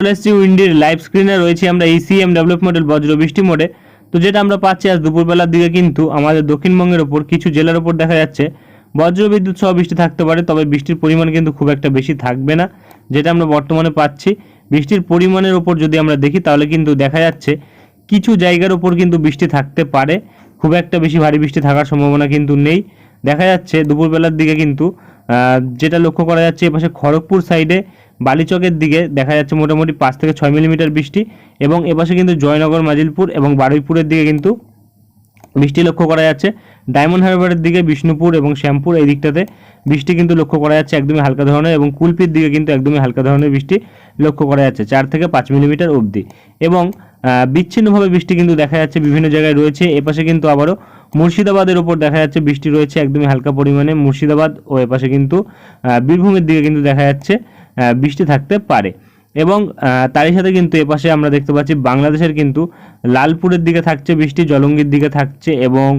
চলে এসেছি উইন্ডির লাইভ স্ক্রিনে রয়েছে আমরা ইসিএম ডেভেলপ মডেল বজ্র বৃষ্টি মোডে তো যেটা আমরা পাচ্ছি আজ দুপুরবেলার দিকে কিন্তু আমাদের দক্ষিণবঙ্গের ওপর, কিছু জেলার ওপর দেখা যাচ্ছে। বজ্র বিদ্যুৎ সহ বৃষ্টি থাকতে পারে, তবে বৃষ্টির পরিমাণ কিন্তু খুব একটা বেশি থাকবে না, যেটা আমরা বর্তমানে পাচ্ছি। বৃষ্টির পরিমাণের ওপর যদি আমরা দেখি, তাহলে কিন্তু দেখা যাচ্ছে কিছু জায়গার ওপর কিন্তু বৃষ্টি থাকতে পারে। খুব একটা বেশি ভারী বৃষ্টি থাকার সম্ভাবনা কিন্তু নেই। দেখা যাচ্ছে দুপুরবেলার দিকে কিন্তু যেটা লক্ষ্য করা যাচ্ছে, এপাশে খড়গপুর সাইডে বালিচকের দিকে দেখা যাচ্ছে মোটামুটি পাঁচ থেকে ছয় মিলিমিটার বৃষ্টি এবং এপাশে কিন্তু জয়নগর, মাজিলপুর এবং বারুইপুরের দিকে কিন্তু বৃষ্টি লক্ষ্য করা যাচ্ছে। ডায়মন্ড হারবারের দিকে বিষ্ণুপুর এবং শ্যামপুর এই দিকটাতে বৃষ্টি কিন্তু লক্ষ্য করা যাচ্ছে একদমই হালকা ধরনের এবং কুলপির দিকে কিন্তু একদমই হালকা ধরনের বৃষ্টি লক্ষ্য করা যাচ্ছে চার থেকে পাঁচ মিলিমিটার অবধি এবং বিচ্ছিন্নভাবে বৃষ্টি কিন্তু দেখা যাচ্ছে বিভিন্ন জায়গায় রয়েছে। এপাশে কিন্তু আবারও মুর্শিদাবাদের ওপর দেখা যাচ্ছে বৃষ্টি রয়েছে একদমই হালকা পরিমাণে। মুর্শিদাবাদ ও এপাশে কিন্তু বীরভূমের দিকে কিন্তু দেখা যাচ্ছে। বৃষ্টি থাকতে পারে। এবং তারই সাথে কিন্তু এপাশে আমরা দেখতে পাচ্ছি বাংলাদেশের কিন্তু লালপুরের দিকে থাকছে বৃষ্টি, জলঙ্গির দিকে থাকছে এবং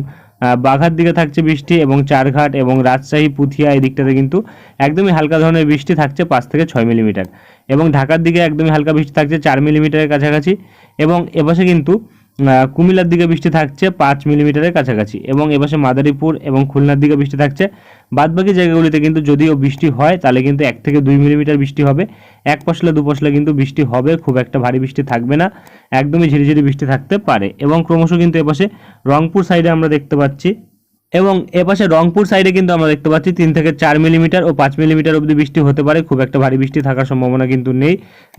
বাঘার দিকে থাকছে বৃষ্টি এবং চারঘাট এবং রাজশাহী, পুথিয়া এই দিকটাতে কিন্তু একদমই হালকা ধরনের বৃষ্টি থাকছে পাঁচ থেকে ছয় মিলিমিটার। এবং ঢাকার দিকে একদমই হালকা বৃষ্টি থাকছে চার মিলিমিটারের কাছাকাছি। এবং এপাশে কিন্তু কুমিল্লার দিকে বৃষ্টি থাকছে পাঁচ মিলিমিটারের কাছাকাছি এবং এপাশে মাদারীপুর এবং খুলনার দিকে বৃষ্টি থাকছে। বাদবাকি জায়গাগুলিতে কিন্তু যদিও বৃষ্টি হয়, তাহলে কিন্তু এক থেকে দুই মিলিমিটার বৃষ্টি হবে। এক পশলা, দু পশলা কিন্তু বৃষ্টি হবে, খুব একটা ভারী বৃষ্টি থাকবে না, একদমই ঝিরিঝিরি বৃষ্টি থাকতে পারে। এবং ক্রমশ কিন্তু এপাশে রংপুর সাইডে আমরা দেখতে পাচ্ছি এবং এপাশে রংপুর সাইডে কিন্তু আমরা দেখতে পাচ্ছি তিন থেকে চার মিলিমিটার ও পাঁচ মিলিমিটার অবধি বৃষ্টি হতে পারে। খুব একটা ভারী বৃষ্টি থাকার সম্ভাবনা কিন্তু নেই,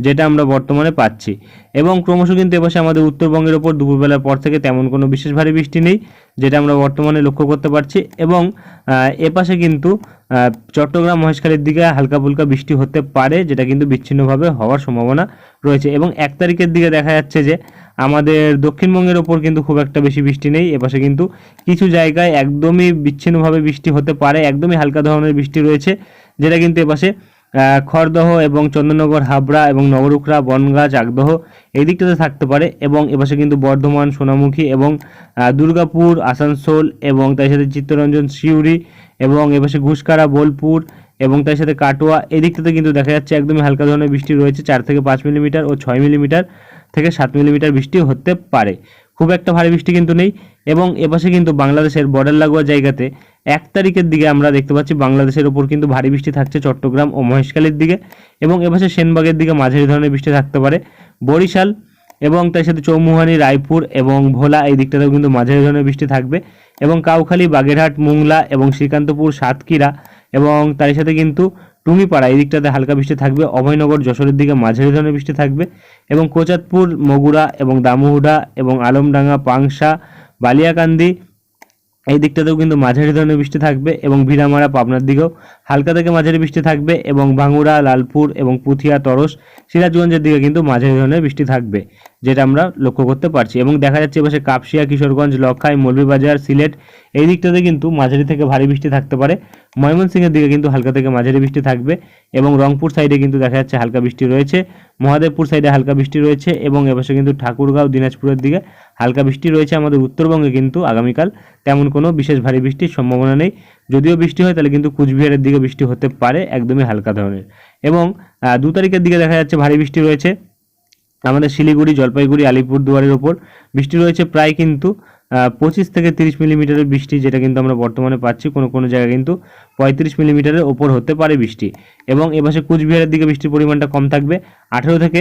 যেটা আমরা বর্তমানে পাচ্ছি। এবং ক্রমশ কিন্তু এপাশে আমাদের উত্তরবঙ্গের ওপর দুপুরবেলার পর থেকে তেমন কোনো বিশেষ ভারী বৃষ্টি নেই, যেটা আমরা বর্তমানে লক্ষ্য করতে পারছি। এবং এপাশে কিন্তু চট্টগ্রাম মহেশখালীর দিকে হালকা ফুলকা বৃষ্টি হতে পারে, যেটা কিন্তু বিচ্ছিন্নভাবে হওয়ার সম্ভাবনা রয়েছে। এবং এক তারিখের দিকে দেখা যাচ্ছে যে আমাদের দক্ষিণবঙ্গের ওপর কিন্তু খুব একটা বেশি বৃষ্টি নেই, এপাশে কিন্তু কিছু জায়গায় একদমই বিচ্ছিন্নভাবে বৃষ্টি হতে পারে, একদমই হালকা ধরনের বৃষ্টি রয়েছে, যেটা কিন্তু এপাশে খড়দহ এবং চন্দননগর, হাবড়া এবং নবরুখরা বনগাঁ চাকদহ এই দিকটাতে থাকতে পারে এবং এপাশে কিন্তু বর্ধমান, সোনামুখী এবং দুর্গাপুর, আসানসোল এবং তার সাথে চিত্তরঞ্জন, সিউড়ি এবং এপাশে ঘুষকারা, বোলপুর এবং তার সাথে কাটোয়া এই দিকটাতে কিন্তু দেখা যাচ্ছে একদমই হালকা ধরনের বৃষ্টি রয়েছে, চার থেকে পাঁচ মিলিমিটার ও ছয় মিলিমিটার থেকে সাত মিলিমিটার বৃষ্টি হতে পারে। খুব একটা ভারী বৃষ্টি কিন্তু নেই এবং এপাশে কিন্তু বাংলাদেশের বর্ডার লাগোয়া জায়গাতে এক তারিখের দিকে আমরা দেখতে পাচ্ছি বাংলাদেশের ওপর কিন্তু ভারী বৃষ্টি থাকছে চট্টগ্রাম ও মহেশখালীর দিকে এবং এপাশে সেনবাগের দিকে মাঝারি ধরনের বৃষ্টি থাকতে পারে। বরিশাল এবং তার সাথে চৌমুহানি, রায়পুর এবং ভোলা এই দিকটাতেও কিন্তু মাঝারি ধরনের বৃষ্টি থাকবে এবং কাউখালী, বাগেরহাট, মুংলা এবং শ্রীকান্তপুর, সাতক্ষীরা এবং তার সাথে কিন্তু টুঙ্গিপাড়া, এই দিকটাতে হালকা বৃষ্টি থাকবে। অভয়নগর, যশোরের দিকে মাঝারি ধরনের বৃষ্টি থাকবে এবং কোচাতপুর মগুরা এবং দামুহুডা এবং আলমডাঙ্গা, পাংশা, বালিয়াকান্দি এই দিকটাতেও কিন্তু মাঝারি ধরনের বৃষ্টি থাকবে এবং ভিড়ামারা পাবনার দিকেও হালকা থেকে মাঝারি বৃষ্টি থাকবে এবং ভাঙ্গুড়া লালপুর এবং পুথিয়া, তরস, সিরাজগঞ্জের দিকে কিন্তু মাঝারি ধরনের বৃষ্টি থাকবে। যেটা আমরা লক্ষ্য করতে পারছি। এবং দেখা যাচ্ছে এপাশে কাপসিয়া, কিশোরগঞ্জ, লক্ষাই, মৌলভীবাজার, সিলেট, এই দিকটাতে কিন্তু মাঝারি থেকে ভারী বৃষ্টি থাকতে পারে। ময়মনসিংহের দিকে কিন্তু হালকা থেকে মাঝারি বৃষ্টি থাকবে এবং রংপুর সাইডে কিন্তু দেখা যাচ্ছে হালকা বৃষ্টি রয়েছে। মহাদেবপুর সাইডে হালকা বৃষ্টি রয়েছে এবং এপাশে কিন্তু ঠাকুরগাঁও, দিনাজপুরের দিকে হালকা বৃষ্টি রয়েছে। আমাদের উত্তরবঙ্গে কিন্তু আগামীকাল তেমন কোনো বিশেষ ভারী বৃষ্টির সম্ভাবনা নেই। যদিও বৃষ্টি হয়, তাহলে কিন্তু কুচবিহারের দিকে বৃষ্টি হতে পারে একদমই হালকা ধরনের। এবং দু তারিখের দিকে দেখা যাচ্ছে ভারী বৃষ্টি রয়েছে। আমাদের শিলিগুড়ি, জলপাইগুড়ি, আলিপুরদুয়ারের ওপর। বৃষ্টি রয়েছে প্রায় কিন্তু পঁচিশ থেকে তিরিশ মিলিমিটারের বৃষ্টি, যেটা কিন্তু আমরা বর্তমানে পাচ্ছি কোনো কোনো জায়গায় কিন্তু পঁয়ত্রিশ মিলিমিটারের ওপর হতে পারে বৃষ্টি। এবং এপাশে কুচবিহারের দিকে বৃষ্টির পরিমাণটা কম থাকবে। আঠেরো থেকে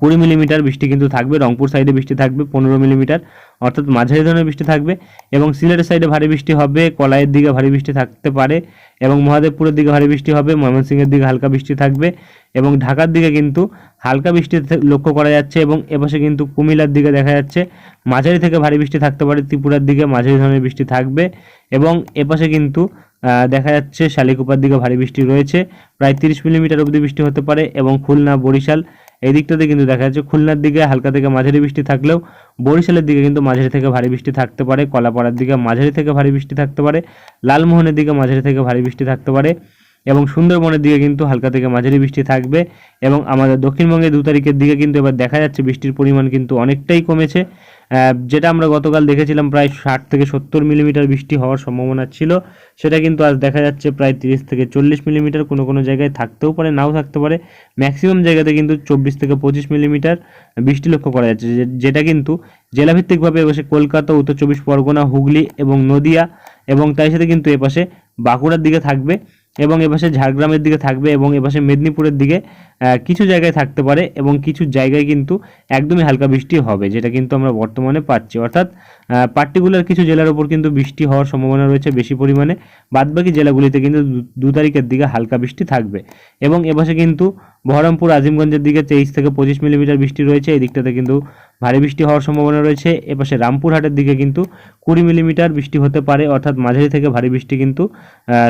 কুড়ি মিলিমিটার বৃষ্টি কিন্তু থাকবে, রংপুর সাইডে বৃষ্টি থাকবে পনেরো মিলিমিটার, অর্থাৎ মাঝারি ধরনের বৃষ্টি থাকবে এবং সিলেটের সাইডে ভারী বৃষ্টি হবে, কলাইয়ের দিকে ভারী বৃষ্টি থাকতে পারে এবং মহাদেবপুরের দিকে ভারী বৃষ্টি হবে, ময়মনসিংহের দিকে হালকা বৃষ্টি থাকবে এবং ঢাকার দিকে কিন্তু হালকা বৃষ্টি লক্ষ্য করা যাচ্ছে এবং এপাশে কিন্তু কুমিল্লার দিকে দেখা যাচ্ছে, মাঝারি থেকে ভারী বৃষ্টি থাকতে পারে, ত্রিপুরার দিকে মাঝারি ধরনের বৃষ্টি থাকবে এবং এপাশে কিন্তু দেখা যাচ্ছে শালিকুপার দিকে ভারী বৃষ্টি রয়েছে, প্রায় তিরিশ মিলিমিটার অবধি বৃষ্টি হতে পারে এবং খুলনা, বরিশাল এই দিকটাতে কিন্তু দেখা যাচ্ছে খুলনার দিকে হালকা থেকে মাঝারি বৃষ্টি থাকলেও বরিশালের দিকে কিন্তু মাঝারি থেকে ভারী বৃষ্টি থাকতে পারে, কলাপাড়ার দিকে মাঝারি থেকে ভারী বৃষ্টি থাকতে পারে, লালমোহনের দিকে মাঝারি থেকে ভারী বৃষ্টি থাকতে পারে। এবং সুন্দরবনের দিকে কিন্তু হালকা থেকে মাঝারি বৃষ্টি থাকবে এবং আমাদের দক্ষিণবঙ্গে দু তারিখের দিকে কিন্তু এবার দেখা যাচ্ছে বৃষ্টির পরিমাণ কিন্তু অনেকটাই কমেছে। যেটা আমরা গতকাল দেখেছিলাম প্রায় ষাট থেকে সত্তর মিলিমিটার বৃষ্টি হওয়ার সম্ভাবনা ছিল, সেটা কিন্তু আজ দেখা যাচ্ছে প্রায় তিরিশ থেকে চল্লিশ মিলিমিটার, কোনো কোনো জায়গায় থাকতেও পারে, নাও থাকতে পারে। ম্যাক্সিমাম জায়গাতে কিন্তু চব্বিশ থেকে পঁচিশ মিলিমিটার বৃষ্টি লক্ষ্য করা যাচ্ছে যেটা কিন্তু জেলাভিত্তিকভাবে এপাশে কলকাতা, উত্তর চব্বিশ পরগনা, হুগলি এবং নদিয়া এবং তাই সাথে কিন্তু এপাশে বাঁকুড়ার দিকে থাকবে। এবং এপাশে ঝাড়গ্রামের দিকে থাকবে এবং এপাশে মেদিনীপুরের দিকে কিছু জায়গায় থাকতে পারে এবং কিছু জায়গায় কিন্তু একদমই হালকা বৃষ্টি হবে, যেটা কিন্তু আমরা বর্তমানে পাচ্ছি। অর্থাৎ পার্টিকুলার কিছু জেলার উপর কিন্তু বৃষ্টি হওয়ার সম্ভাবনা রয়েছে বেশি পরিমাণে। বাদবাকি জেলাগুলিতে কিন্তু দু- তারিখের দিকে হালকা বৃষ্টি থাকবে। এবং এপাশে কিন্তু বহরমপুর আজিমগঞ্জের দিকে তেইশ থেকে পঁচিশ মিলিমিটার বৃষ্টি রয়েছে। এই দিকটাতে কিন্তু ভারী বৃষ্টি হওয়ার সম্ভাবনা রয়েছে। এপাশে রামপুরহাটের দিকে কিন্তু কুড়ি মিলিমিটার বৃষ্টি হতে পারে, অর্থাৎ মাঝারি থেকে ভারী বৃষ্টি কিন্তু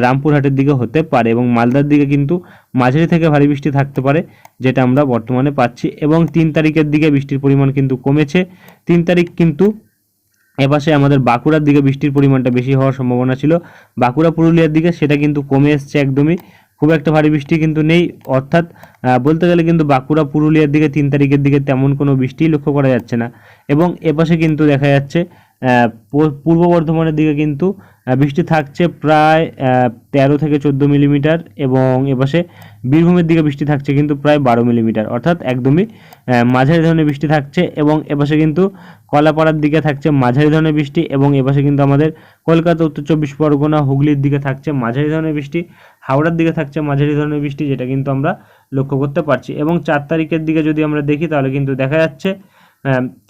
রামপুরহাটের দিকে হতে পারে এবং মালদার দিকে কিন্তু মাঝারি থেকে ভারী বৃষ্টি থাকতে পারে, যেটা আমরা বর্তমানে পাচ্ছি। এবং তিন তারিখের দিকে বৃষ্টির পরিমাণ কিন্তু কমেছে। তিন তারিখ কিন্তু এপাশে আমাদের বাঁকুড়ার দিকে বৃষ্টির পরিমাণটা বেশি হওয়ার সম্ভাবনা ছিল। বাঁকুড়া, পুরুলিয়ার দিকে সেটা কিন্তু কমে এসছে একদমই। খুব একটা ভারী বৃষ্টি কিন্তু নেই। অর্থাৎ বলতে গেলে কিন্তু বাঁকুড়া, পুরুলিয়ার দিকে তিন তারিখের দিকে তেমন কোনো বৃষ্টি লক্ষ্য করা যাচ্ছে না। এবং এপাশে কিন্তু দেখা যাচ্ছে পূর্ব বর্ধমানের দিকে কিন্তু বৃষ্টি থাকছে প্রায় তেরো থেকে চোদ্দ মিলিমিটার এবং এপাশে বীরভূমের দিকে বৃষ্টি থাকছে কিন্তু প্রায় বারো মিলিমিটার। অর্থাৎ একদমই মাঝারি ধরনের বৃষ্টি থাকছে এবং এপাশে কিন্তু কলাপাড়ার দিকে থাকছে মাঝারি ধরনের বৃষ্টি এবং এপাশে কিন্তু আমাদের কলকাতা, উত্তর চব্বিশ পরগনা, হুগলির দিকে থাকছে মাঝারি ধরনের বৃষ্টি, হাওড়ার দিকে থাকছে মাঝারি ধরনের বৃষ্টি, যেটা কিন্তু আমরা লক্ষ্য করতে পারছি। এবং চার তারিখের দিকে যদি আমরা দেখি, তাহলে কিন্তু দেখা যাচ্ছে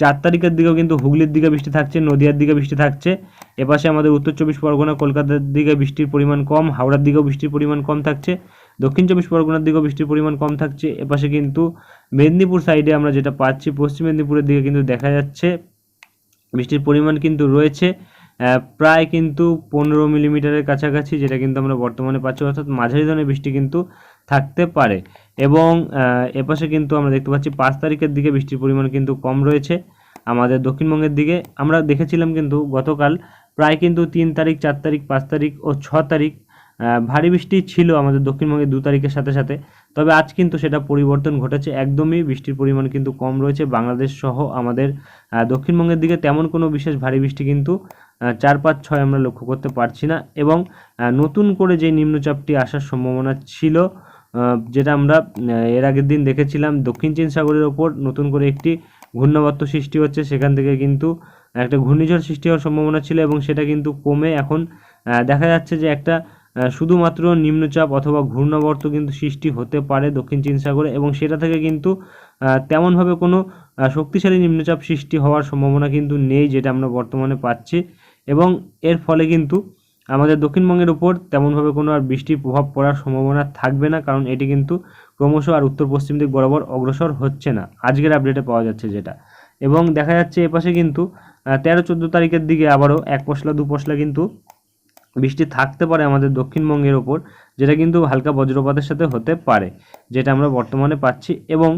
চার তারিখের দিকেও কিন্তু হুগলির দিকে বৃষ্টি থাকছে, নদিয়ার দিকে বৃষ্টি থাকছে। এপাশে আমাদের উত্তর চব্বিশ পরগনা, কলকাতার দিকে বৃষ্টির পরিমাণ কম, হাওড়ার দিকেও বৃষ্টির পরিমাণ কম থাকছে, দক্ষিণ চব্বিশ পরগনার দিকেও বৃষ্টির পরিমাণ কম থাকছে। এপাশে কিন্তু মেদিনীপুর সাইডে আমরা যেটা পাচ্ছি, পশ্চিম মেদিনীপুরের দিকে কিন্তু দেখা যাচ্ছে বৃষ্টির পরিমাণ কিন্তু রয়েছে প্রায় কিন্তু পনেরো মিলিমিটারের কাছাকাছি, যেটা কিন্তু আমরা বর্তমানে পাচ্ছি, অর্থাৎ মাঝারি ধরনের বৃষ্টি কিন্তু থাকতে পারে। এবং এপাশে কিন্তু আমরা দেখতে পাচ্ছি পাঁচ তারিখের দিকে বৃষ্টির পরিমাণ কিন্তু কম রয়েছে। আমাদের দক্ষিণবঙ্গের দিকে আমরা দেখেছিলাম কিন্তু গতকাল প্রায় কিন্তু তিন তারিখ, চার তারিখ, পাঁচ তারিখ ও ছ তারিখ ভারী বৃষ্টি ছিল আমাদের দক্ষিণবঙ্গে দু তারিখের সাথে সাথে। তবে আজ কিন্তু সেটা পরিবর্তন ঘটেছে, একদমই বৃষ্টির পরিমাণ কিন্তু কম রয়েছে বাংলাদেশ সহ আমাদের দক্ষিণবঙ্গের দিকে। তেমন কোনো বিশেষ ভারী বৃষ্টি কিন্তু চার, পাঁচ, ছয় আমরা লক্ষ্য করতে পারছি না। এবং নতুন করে যে নিম্নচাপটি আসার সম্ভাবনা ছিল যেটা আমরা এর আগের দিন দেখেছিলাম, দক্ষিণ চীন সাগরের ওপর নতুন করে একটি ঘূর্ণাবর্ত সৃষ্টি হচ্ছে, সেখান থেকে কিন্তু একটা ঘূর্ণিঝড় সৃষ্টি হওয়ার সম্ভাবনা ছিল এবং সেটা কিন্তু কমে এখন দেখা যাচ্ছে যে একটা শুধুমাত্র নিম্নচাপ অথবা ঘূর্ণাবর্ত কিন্তু সৃষ্টি হতে পারে দক্ষিণ চীন সাগরে এবং সেটা থেকে কিন্তু তেমনভাবে কোনো শক্তিশালী নিম্নচাপ সৃষ্টি হওয়ার সম্ভাবনা কিন্তু নেই যেটা আমরা বর্তমানে পাচ্ছি এবং এর ফলে কিন্তু আমাদের দক্ষিণবঙ্গের উপর তেমনভাবে কোনো আর বৃষ্টির প্রভাব পড়ার সম্ভাবনা থাকবে না, কারণ এটি কিন্তু ক্রমশ আর উত্তর পশ্চিম দিক বরাবর অগ্রসর হচ্ছে না। আজকের আপডেটে পাওয়া যাচ্ছে যেটা। এবং দেখা যাচ্ছে এপাশে কিন্তু তেরো চোদ্দ তারিখের দিকে আবারও এক পশলা, দু পশলা কিন্তু বৃষ্টি থাকতে পারে আমাদের দক্ষিণবঙ্গের ওপর, যেটা কিন্তু হালকা বজ্রপাতের সাথে হতে পারে, যেটা আমরা বর্তমানে পাচ্ছি। এবং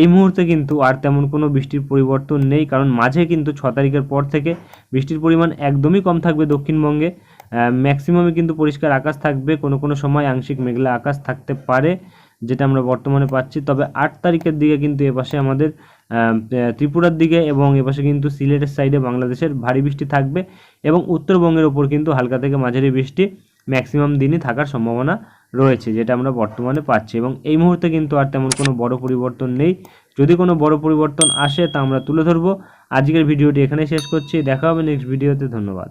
এই মুহূর্তে কিন্তু আর তেমন কোনো বৃষ্টির পরিবর্তন নেই, কারণ মাঝে কিন্তু ছ তারিখের পর থেকে বৃষ্টির পরিমাণ একদমই কম থাকবে দক্ষিণবঙ্গে। ম্যাক্সিমামে কিন্তু পরিষ্কার আকাশ থাকবে, কোনো কোনো সময় আংশিক মেঘলা আকাশ থাকতে পারে, যেটা আমরা বর্তমানে পাচ্ছি। তবে আট তারিখের দিকে কিন্তু এপাশে আমাদের ত্রিপুরার দিকে এবং এপাশে কিন্তু সিলেটের সাইডে বাংলাদেশের ভারী বৃষ্টি থাকবে এবং উত্তরবঙ্গের ওপর কিন্তু হালকা থেকে মাঝারি বৃষ্টি ম্যাক্সিমাম দিনই থাকার সম্ভাবনা রয়েছে, যেটা আমরা বর্তমানে পাচ্ছি। এবং এই মুহূর্তে কিন্তু আর তেমন কোনো বড় পরিবর্তন নেই। যদি কোনো বড় পরিবর্তন আসে তা আমরা তুলে ধরবো। আজকের ভিডিওটি এখানে শেষ করছি। দেখা হবে নেক্সট ভিডিওতে ধন্যবাদ।